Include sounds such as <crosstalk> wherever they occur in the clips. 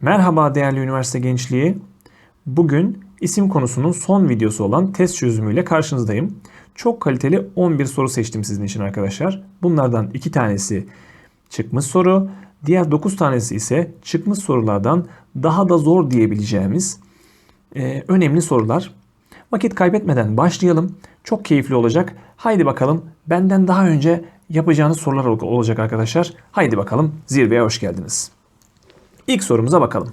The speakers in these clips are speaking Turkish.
Merhaba değerli üniversite gençliği. Bugün isim konusunun son videosu olan test çözümüyle karşınızdayım. Çok kaliteli 11 soru seçtim sizin için arkadaşlar. Bunlardan 2 tanesi çıkmış soru, diğer 9 tanesi ise çıkmış sorulardan daha da zor diyebileceğimiz e, önemli sorular. Vakit kaybetmeden başlayalım. Çok keyifli olacak. Haydi bakalım benden daha önce yapacağınız sorular ol- olacak arkadaşlar. Haydi bakalım zirveye hoş geldiniz. İlk sorumuza bakalım.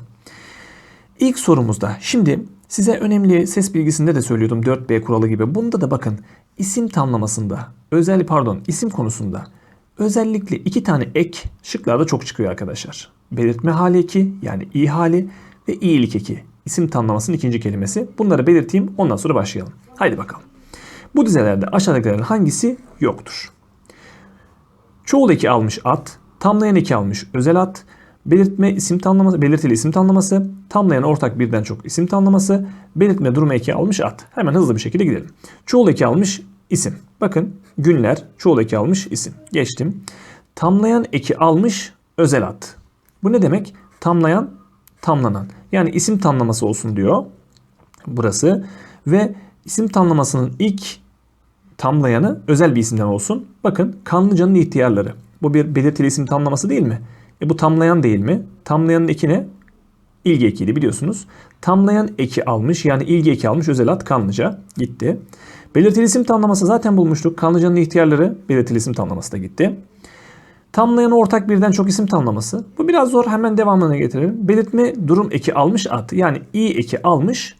İlk sorumuzda şimdi size önemli ses bilgisinde de söylüyordum 4B kuralı gibi. Bunda da bakın isim tamlamasında özel pardon isim konusunda özellikle iki tane ek şıklarda çok çıkıyor arkadaşlar. Belirtme hali eki yani i hali ve iyilik eki. İsim tamlamasının ikinci kelimesi. Bunları belirteyim ondan sonra başlayalım. Haydi bakalım. Bu dizelerde aşağıdakilerden hangisi yoktur? Çoğul eki almış at, tamlayan eki almış özel at, belirtme isim tamlaması, belirtili isim tamlaması, tamlayan ortak birden çok isim tamlaması, belirtme durum eki almış at. Hemen hızlı bir şekilde gidelim. Çoğul eki almış isim. Bakın günler çoğul eki almış isim. Geçtim. Tamlayan eki almış özel at. Bu ne demek? Tamlayan, tamlanan. Yani isim tamlaması olsun diyor burası. Ve isim tamlamasının ilk tamlayanı özel bir isimden olsun. Bakın Kanlıca'nın ihtiyarları. Bu bir belirtili isim tamlaması değil mi? E bu tamlayan değil mi? Tamlayanın eki ne? İlgi ekiydi biliyorsunuz. Tamlayan eki almış yani ilgi eki almış özel ad Kanlıca gitti. Belirtili isim tamlaması zaten bulmuştuk. Kanlıca'nın ihtiyarları belirtili isim tamlaması da gitti. Tamlayan ortak birden çok isim tamlaması. Bu biraz zor hemen devamını getirelim. Belirtme durum eki almış ad yani i eki almış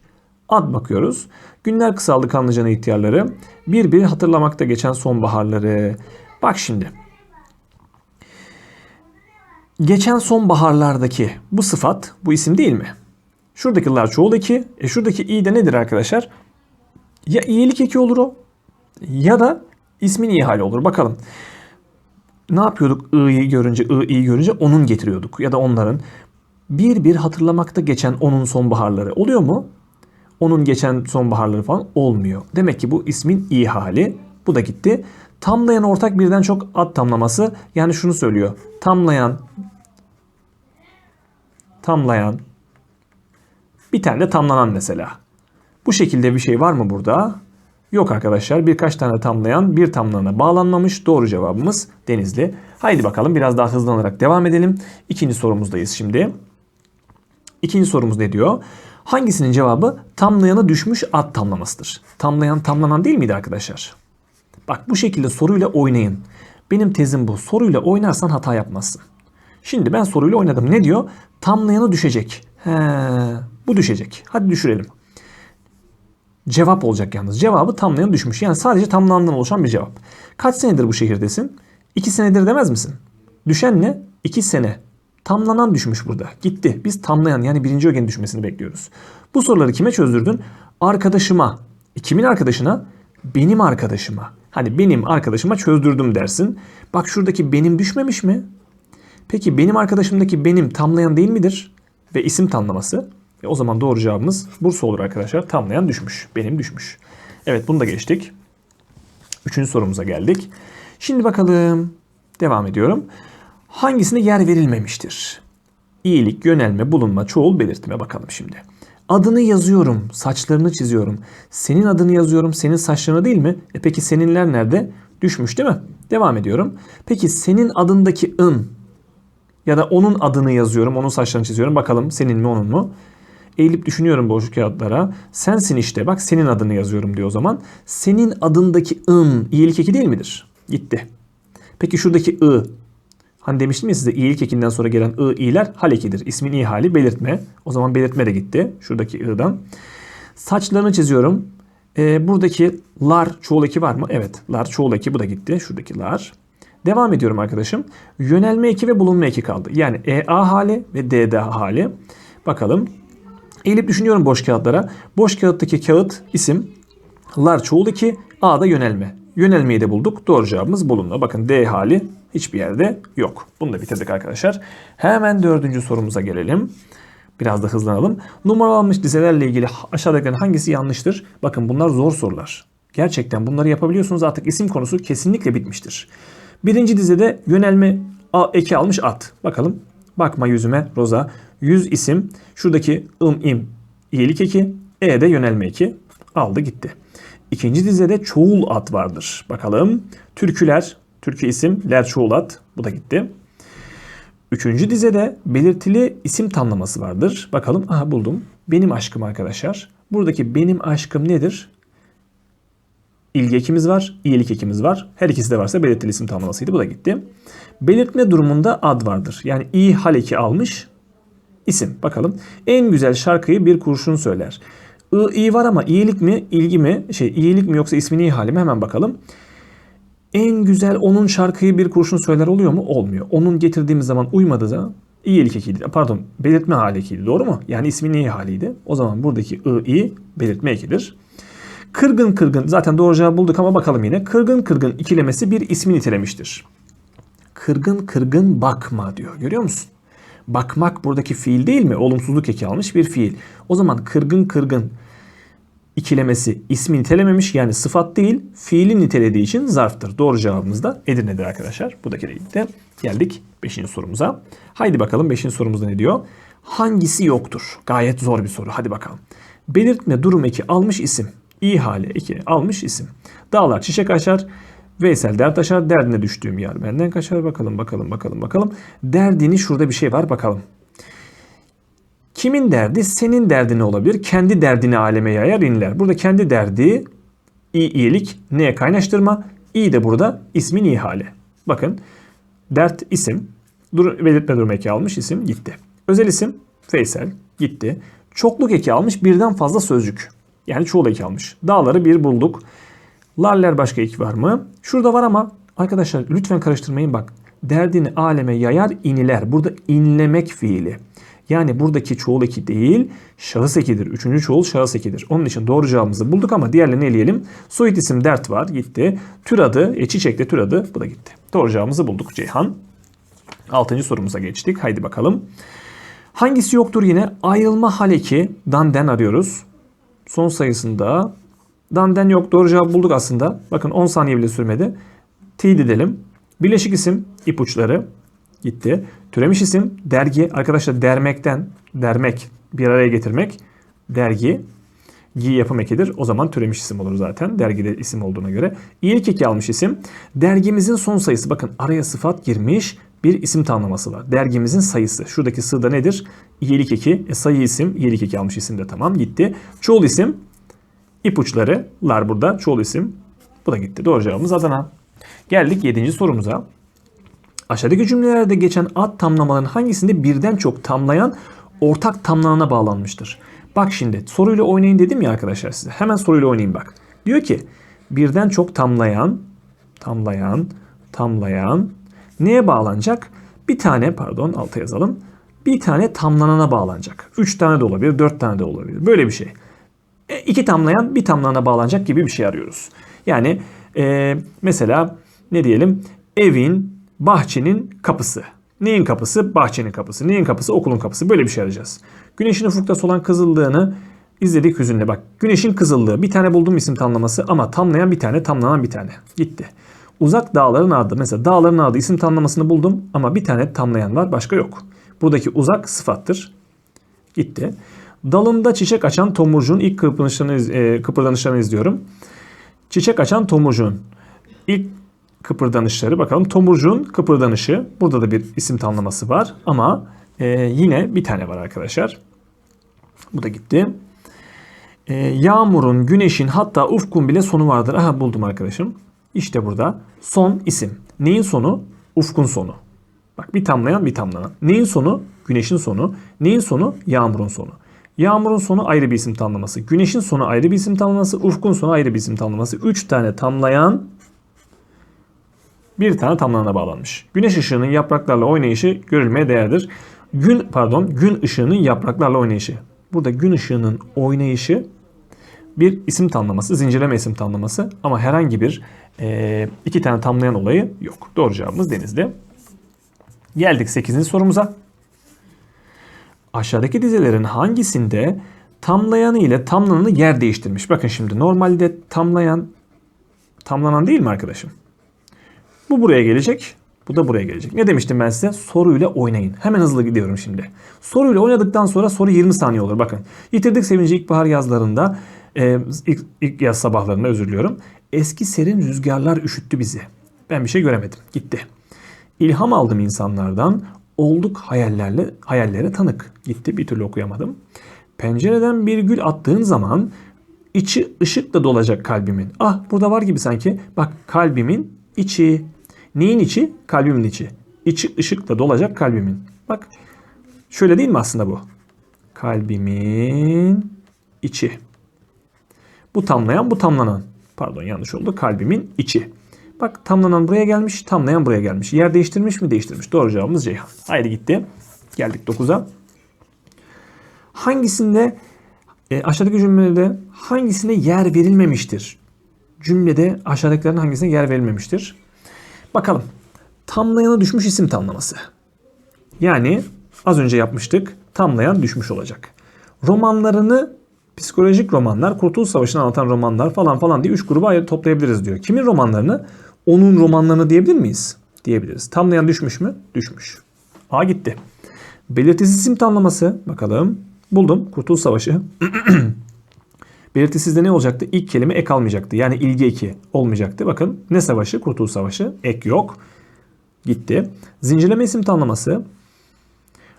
ad bakıyoruz. Günler kısaldı Kanlıca'nın ihtiyarları. Bir bir hatırlamakta geçen sonbaharları. Bak şimdi. Geçen sonbaharlardaki bu sıfat bu isim değil mi? Şuradakiler çoğul eki. E şuradaki i de nedir arkadaşlar? Ya iyilik eki olur o ya da ismin iyi hali olur. Bakalım. Ne yapıyorduk i'yi görünce, i'yi görünce onun getiriyorduk. Ya da onların bir bir hatırlamakta geçen onun sonbaharları oluyor mu? Onun geçen sonbaharları falan olmuyor. Demek ki bu ismin iyi hali. Bu da gitti. Tamlayan ortak birden çok ad tamlaması. Yani şunu söylüyor. Tamlayan tamlayan bir tane de tamlanan mesela. Bu şekilde bir şey var mı burada? Yok arkadaşlar. Birkaç tane tamlayan bir tamlanana bağlanmamış. Doğru cevabımız Denizli. Haydi bakalım biraz daha hızlanarak devam edelim. İkinci sorumuzdayız şimdi. İkinci sorumuz ne diyor? Hangisinin cevabı tamlayana düşmüş ad tamlamasıdır? Tamlayan tamlanan değil miydi arkadaşlar? Bak bu şekilde soruyla oynayın. Benim tezim bu. Soruyla oynarsan hata yapmazsın. Şimdi ben soruyla oynadım. Ne diyor? Tamlayanı düşecek. He, bu düşecek. Hadi düşürelim. Cevap olacak yalnız. Cevabı tamlayan düşmüş. Yani sadece tamlanandan oluşan bir cevap. Kaç senedir bu şehirdesin? İki senedir demez misin? Düşen ne? İki sene. Tamlanan düşmüş burada. Gitti. Biz tamlayan yani birinci ögenin düşmesini bekliyoruz. Bu soruları kime çözdürdün? Arkadaşıma. E, kimin arkadaşına? Benim arkadaşıma. Hani benim arkadaşıma çözdürdüm dersin. Bak şuradaki benim düşmemiş mi? Peki benim arkadaşımdaki benim tamlayan değil midir? Ve isim tamlaması. E o zaman doğru cevabımız Bursa olur arkadaşlar. Tamlayan düşmüş. Benim düşmüş. Evet bunu da geçtik. Üçüncü sorumuza geldik. Şimdi bakalım. Devam ediyorum. Hangisine yer verilmemiştir? İyilik, yönelme, bulunma, çoğul, belirtme. Bakalım şimdi. Adını yazıyorum, saçlarını çiziyorum. Senin adını yazıyorum, senin saçlarını değil mi? E peki seninler nerede? Düşmüş değil mi? Devam ediyorum. Peki senin adındaki ın ya da onun adını yazıyorum, onun saçlarını çiziyorum. Bakalım senin mi onun mu? Eğilip düşünüyorum boş kağıtlara. Sensin işte bak senin adını yazıyorum diyor o zaman. Senin adındaki ın iyilik eki değil midir? Gitti. Peki şuradaki ı Hani demiştim ya size iyilik ekinden sonra gelen ı i'ler hal ekidir. İsmin i hali belirtme. O zaman belirtme de gitti. Şuradaki i'dan. Saçlarını çiziyorum. Ee, buradaki lar çoğul eki var mı? Evet. Lar çoğul eki bu da gitti. Şuradaki lar. Devam ediyorum arkadaşım. Yönelme eki ve bulunma eki kaldı. Yani EA hali ve DD hali. Bakalım. Eğilip düşünüyorum boş kağıtlara. Boş kağıttaki kağıt isim. Lar çoğul eki. A da yönelme. Yönelmeyi de bulduk. Doğru cevabımız bulunma. Bakın D hali hiçbir yerde yok. Bunu da bitirdik arkadaşlar. Hemen dördüncü sorumuza gelelim. Biraz da hızlanalım. Numaralanmış dizelerle ilgili aşağıdakilerin hangisi yanlıştır? Bakın bunlar zor sorular. Gerçekten bunları yapabiliyorsunuz artık isim konusu kesinlikle bitmiştir. Birinci dizede yönelme a- eki almış at. Bakalım bakma yüzüme Roza. Yüz isim şuradaki ım im iyilik eki e de yönelme eki aldı gitti. İkinci dizede çoğul at vardır. Bakalım türküler türkü isim ler çoğul at bu da gitti. Üçüncü dizede belirtili isim tamlaması vardır. Bakalım aha buldum. Benim aşkım arkadaşlar. Buradaki benim aşkım nedir? İlgi ekimiz var, iyilik ekimiz var. Her ikisi de varsa belirtili isim tamlamasıydı. Bu da gitti. Belirtme durumunda ad vardır. Yani iyi hal eki almış isim. Bakalım. En güzel şarkıyı bir kurşun söyler. I, iyi var ama iyilik mi, ilgi mi, şey iyilik mi yoksa ismini iyi hali mi hemen bakalım. En güzel onun şarkıyı bir kurşun söyler oluyor mu? Olmuyor. Onun getirdiğimiz zaman uymadığı zaman iyilik ekiydi. Pardon belirtme hali ekiydi. Doğru mu? Yani isminin iyi haliydi. O zaman buradaki i, i belirtme ekidir. Kırgın kırgın zaten doğru cevabı bulduk ama bakalım yine. Kırgın kırgın ikilemesi bir ismi nitelemiştir. Kırgın kırgın bakma diyor. Görüyor musun? Bakmak buradaki fiil değil mi? Olumsuzluk eki almış bir fiil. O zaman kırgın kırgın ikilemesi ismi nitelememiş yani sıfat değil fiili nitelediği için zarftır. Doğru cevabımız da Edirne'dir arkadaşlar. Bu da gitti. Geldik 5. sorumuza. Haydi bakalım 5. sorumuzda ne diyor? Hangisi yoktur? Gayet zor bir soru. Hadi bakalım. Belirtme durum eki almış isim. İyi hali eki almış isim. Dağlar çiçek açar. Veysel dert aşar. Derdine düştüğüm yer benden kaçar. Bakalım bakalım bakalım bakalım. Derdini şurada bir şey var bakalım. Kimin derdi? Senin derdini olabilir. Kendi derdini aleme yayar inler. Burada kendi derdi iyi iyilik neye kaynaştırma? İyi de burada ismin iyi hali. Bakın dert isim. Dur, belirtme durum eki almış isim gitti. Özel isim Veysel gitti. Çokluk eki almış birden fazla sözcük. Yani çoğul eki almış. Dağları bir bulduk. Laller başka ek var mı? Şurada var ama arkadaşlar lütfen karıştırmayın bak. Derdini aleme yayar iniler. Burada inlemek fiili. Yani buradaki çoğul eki değil, şahıs ekidir. Üçüncü çoğul şahıs ekidir. Onun için doğru cevabımızı bulduk ama diğerlerini eleyelim. Soyut isim dert var, gitti. Tür adı, e, çiçekte tür adı, bu da gitti. Doğru cevabımızı bulduk Ceyhan. Altıncı sorumuza geçtik. Haydi bakalım. Hangisi yoktur yine? Ayrılma hal eki, danden arıyoruz. Son sayısında danden yok. Doğru cevap bulduk aslında. Bakın 10 saniye bile sürmedi. Teyit edelim. Birleşik isim ipuçları gitti. Türemiş isim dergi. Arkadaşlar dermekten dermek bir araya getirmek dergi. Gi yapım ekidir. O zaman türemiş isim olur zaten. Dergide isim olduğuna göre. İyilik eki almış isim. Dergimizin son sayısı. Bakın araya sıfat girmiş bir isim tanımlaması var. Dergimizin sayısı. Şuradaki sığda nedir? İyilik eki. E, sayı isim. İyilik eki almış isim de tamam gitti. Çoğul isim. İpuçlarılar burada. Çoğul isim. Bu da gitti. Doğru cevabımız Adana. Geldik 7. sorumuza. Aşağıdaki cümlelerde geçen ad tamlamaların hangisinde birden çok tamlayan ortak tamlanana bağlanmıştır? Bak şimdi soruyla oynayın dedim ya arkadaşlar size. Hemen soruyla oynayın bak. Diyor ki birden çok tamlayan, tamlayan, tamlayan neye bağlanacak? Bir tane pardon alta yazalım. Bir tane tamlanana bağlanacak. Üç tane de olabilir, dört tane de olabilir. Böyle bir şey. E, iki tamlayan bir tamlanana bağlanacak gibi bir şey arıyoruz. Yani e, mesela ne diyelim evin bahçenin kapısı. Neyin kapısı? Bahçenin kapısı. Neyin kapısı? Okulun kapısı. Böyle bir şey arayacağız. Güneşin ufukta solan kızıllığını izledik hüzünle. Bak güneşin kızıllığı. Bir tane buldum isim tamlaması ama tamlayan bir tane, tamlanan bir tane. Gitti. Uzak dağların adı. Mesela dağların adı isim tamlamasını buldum ama bir tane tamlayan var başka yok. Buradaki uzak sıfattır. Gitti. Dalında çiçek açan tomurcuğun ilk kıpırdanışlarını, e, kıpırdanışlarını izliyorum. Çiçek açan tomurcuğun ilk kıpırdanışları bakalım. Tomurcuğun kıpırdanışı. Burada da bir isim tamlaması var ama e, yine bir tane var arkadaşlar. Bu da gitti. E, yağmurun, güneşin hatta ufkun bile sonu vardır. Aha buldum arkadaşım. İşte burada son isim. Neyin sonu? Ufkun sonu. Bak bir tamlayan bir tamlanan. Neyin sonu? Güneşin sonu. Neyin sonu? Yağmurun sonu. Yağmurun sonu ayrı bir isim tamlaması. Güneşin sonu ayrı bir isim tamlaması. Ufkun sonu ayrı bir isim tamlaması. Üç tane tamlayan bir tane tamlanana bağlanmış. Güneş ışığının yapraklarla oynayışı görülmeye değerdir. Gün pardon gün ışığının yapraklarla oynayışı. Burada gün ışığının oynayışı bir isim tamlaması, zincirleme isim tamlaması ama herhangi bir e, iki tane tamlayan olayı yok. Doğru cevabımız Denizli. Geldik 8. sorumuza. Aşağıdaki dizelerin hangisinde tamlayanı ile tamlananı yer değiştirmiş? Bakın şimdi normalde tamlayan Tamlanan değil mi arkadaşım? Bu buraya gelecek. Bu da buraya gelecek. Ne demiştim ben size? Soruyla oynayın. Hemen hızlı gidiyorum şimdi. Soruyla oynadıktan sonra soru 20 saniye olur. Bakın. Yitirdik sevinci ilkbahar yazlarında, e, ilk, ilk yaz sabahlarında özür diliyorum. Eski serin rüzgarlar üşüttü bizi. Ben bir şey göremedim. Gitti. İlham aldım insanlardan. Olduk hayallerle hayallere tanık. Gitti bir türlü okuyamadım. Pencereden bir gül attığın zaman içi ışıkla dolacak kalbimin. Ah burada var gibi sanki. Bak kalbimin içi. Neyin içi? Kalbimin içi. İçi ışıkla dolacak kalbimin. Bak şöyle değil mi aslında bu? Kalbimin içi. Bu tamlayan bu tamlanan. Pardon yanlış oldu. Kalbimin içi. Bak tamlanan buraya gelmiş, tamlayan buraya gelmiş. Yer değiştirmiş mi? Değiştirmiş. Doğru cevabımız Ceyhan. Haydi gitti. Geldik 9'a. Hangisinde e, aşağıdaki cümlede hangisine yer verilmemiştir? Cümlede aşağıdakilerin hangisine yer verilmemiştir? Bakalım. Tamlayana düşmüş isim tamlaması. Yani az önce yapmıştık. Tamlayan düşmüş olacak. Romanlarını psikolojik romanlar, Kurtuluş Savaşı'nı anlatan romanlar falan falan diye 3 gruba toplayabiliriz diyor. Kimin romanlarını? Onun romanlarını diyebilir miyiz? Diyebiliriz. Tamlayan düşmüş mü? Düşmüş. A gitti. Belirtisiz isim tamlaması. Bakalım. Buldum. Kurtuluş Savaşı. <clears throat> Belirtisizde ne olacaktı? İlk kelime ek almayacaktı. Yani ilgi eki olmayacaktı. Bakın ne savaşı? Kurtuluş Savaşı. Ek yok. Gitti. Zincirleme isim tanımlaması.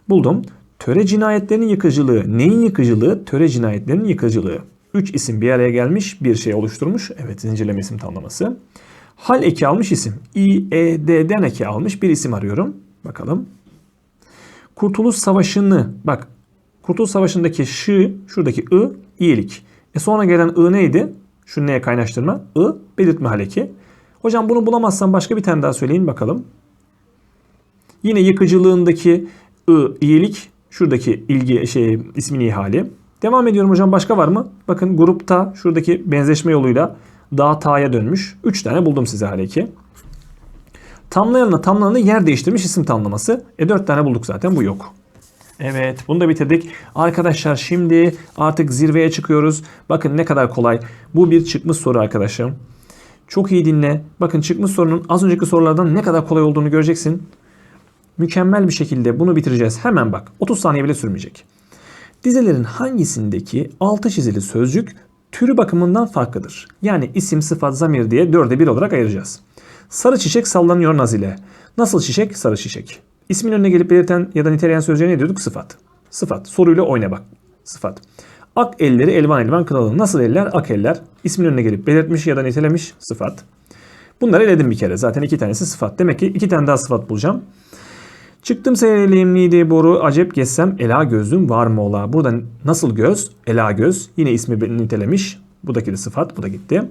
Buldum. Töre cinayetlerinin yıkıcılığı. Neyin yıkıcılığı? Töre cinayetlerinin yıkıcılığı. Üç isim bir araya gelmiş bir şey oluşturmuş. Evet zincirleme isim tanımlaması. Hal eki almış isim. İ, E, D'den eki almış bir isim arıyorum. Bakalım. Kurtuluş Savaşı'nı bak Kurtuluş Savaşı'ndaki şı şuradaki ı iyilik. E sonra gelen ı neydi? Şu neye kaynaştırma? I belirtme haleki. Hocam bunu bulamazsam başka bir tane daha söyleyin bakalım. Yine yıkıcılığındaki ı iyilik şuradaki ilgi şey ismin iyi hali. Devam ediyorum hocam başka var mı? Bakın grupta şuradaki benzeşme yoluyla daha ta'ya dönmüş. 3 tane buldum size haleki. Tamlayanla tamlayanı yer değiştirmiş isim tamlaması. E 4 tane bulduk zaten bu yok. Evet bunu da bitirdik. Arkadaşlar şimdi artık zirveye çıkıyoruz. Bakın ne kadar kolay. Bu bir çıkmış soru arkadaşım. Çok iyi dinle. Bakın çıkmış sorunun az önceki sorulardan ne kadar kolay olduğunu göreceksin. Mükemmel bir şekilde bunu bitireceğiz. Hemen bak 30 saniye bile sürmeyecek. Dizelerin hangisindeki altı çizili sözcük türü bakımından farklıdır? Yani isim, sıfat, zamir diye dörde bir olarak ayıracağız. Sarı çiçek sallanıyor nazile. Nasıl çiçek? Sarı çiçek. İsmin önüne gelip belirten ya da niteleyen sözcüğe ne diyorduk? Sıfat. Sıfat. Soruyla oyna bak. Sıfat. Ak elleri elvan elvan kınalı. Nasıl eller? Ak eller. İsmin önüne gelip belirtmiş ya da nitelemiş. Sıfat. Bunları eledim bir kere. Zaten iki tanesi sıfat. Demek ki iki tane daha sıfat bulacağım. Çıktım seyreleyim nidi boru acep geçsem ela gözlüm var mı ola. Burada nasıl göz? Ela göz. Yine ismi nitelemiş. Buradaki de sıfat. Bu da gitti.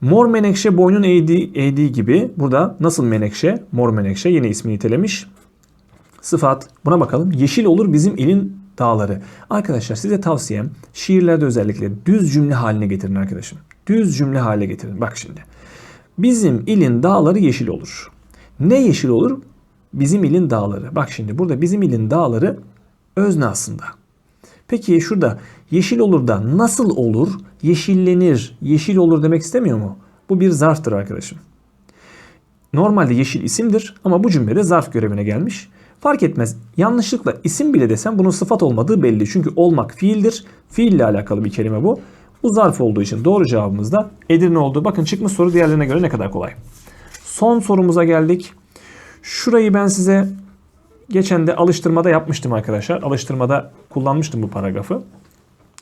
Mor menekşe boynun eğdiği, eğdiği gibi burada nasıl menekşe? Mor menekşe yine ismi nitelemiş. Sıfat. Buna bakalım. Yeşil olur bizim ilin dağları. Arkadaşlar size tavsiyem şiirlerde özellikle düz cümle haline getirin arkadaşım. Düz cümle haline getirin. Bak şimdi. Bizim ilin dağları yeşil olur. Ne yeşil olur? Bizim ilin dağları. Bak şimdi burada bizim ilin dağları özne aslında. Peki şurada yeşil olur da nasıl olur? Yeşillenir. Yeşil olur demek istemiyor mu? Bu bir zarftır arkadaşım. Normalde yeşil isimdir ama bu cümlede zarf görevine gelmiş. Fark etmez. Yanlışlıkla isim bile desem bunun sıfat olmadığı belli. Çünkü olmak fiildir. Fiille alakalı bir kelime bu. Bu zarf olduğu için doğru cevabımız da Edirne oldu. Bakın çıkmış soru diğerlerine göre ne kadar kolay. Son sorumuza geldik. Şurayı ben size geçen de alıştırmada yapmıştım arkadaşlar. Alıştırmada kullanmıştım bu paragrafı.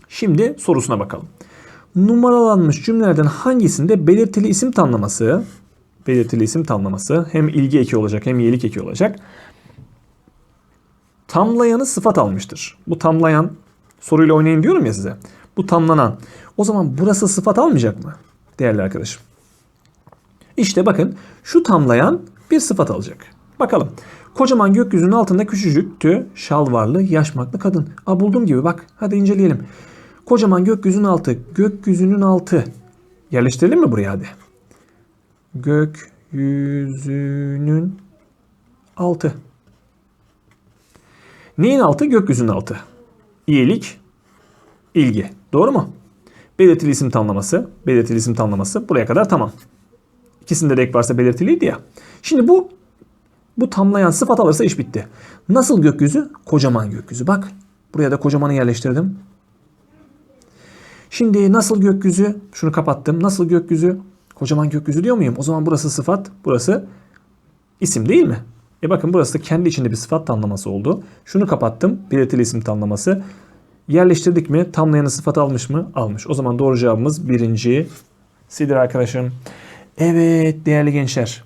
Şimdi sorusuna bakalım. Numaralanmış cümlelerden hangisinde belirtili isim tamlaması belirtili isim tamlaması hem ilgi eki olacak hem iyilik eki olacak. Tamlayanı sıfat almıştır. Bu tamlayan soruyla oynayın diyorum ya size. Bu tamlanan. O zaman burası sıfat almayacak mı? Değerli arkadaşım. İşte bakın şu tamlayan bir sıfat alacak. Bakalım. Kocaman gökyüzünün altında küçücüktü şalvarlı yaşmaklı kadın. A buldum gibi bak. Hadi inceleyelim. Kocaman gökyüzünün altı. Gökyüzünün altı. Yerleştirelim mi buraya hadi? Gökyüzünün altı. Neyin altı? Gökyüzünün altı. İyilik, ilgi. Doğru mu? Belirtili isim tamlaması, belirtili isim tamlaması buraya kadar tamam. İkisinde de ek varsa belirtiliydi ya. Şimdi bu bu tamlayan sıfat alırsa iş bitti. Nasıl gökyüzü? Kocaman gökyüzü. Bak buraya da kocamanı yerleştirdim. Şimdi nasıl gökyüzü? Şunu kapattım. Nasıl gökyüzü? Kocaman gökyüzü diyor muyum? O zaman burası sıfat, burası isim değil mi? E bakın burası da kendi içinde bir sıfat tamlaması oldu. Şunu kapattım. Belirtili isim tamlaması. Yerleştirdik mi? Tamlayanı sıfat almış mı? Almış. O zaman doğru cevabımız birinci. Sidir arkadaşım. Evet değerli gençler.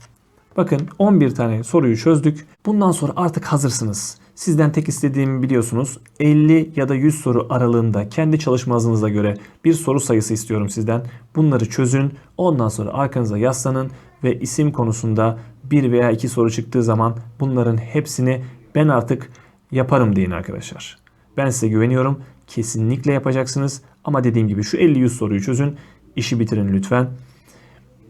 Bakın 11 tane soruyu çözdük. Bundan sonra artık hazırsınız. Sizden tek istediğimi biliyorsunuz. 50 ya da 100 soru aralığında kendi çalışma hızınıza göre bir soru sayısı istiyorum sizden. Bunları çözün. Ondan sonra arkanıza yaslanın ve isim konusunda bir veya iki soru çıktığı zaman bunların hepsini ben artık yaparım deyin arkadaşlar. Ben size güveniyorum. Kesinlikle yapacaksınız. Ama dediğim gibi şu 50-100 soruyu çözün. İşi bitirin lütfen.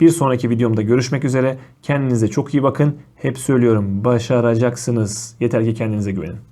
Bir sonraki videomda görüşmek üzere. Kendinize çok iyi bakın. Hep söylüyorum başaracaksınız. Yeter ki kendinize güvenin.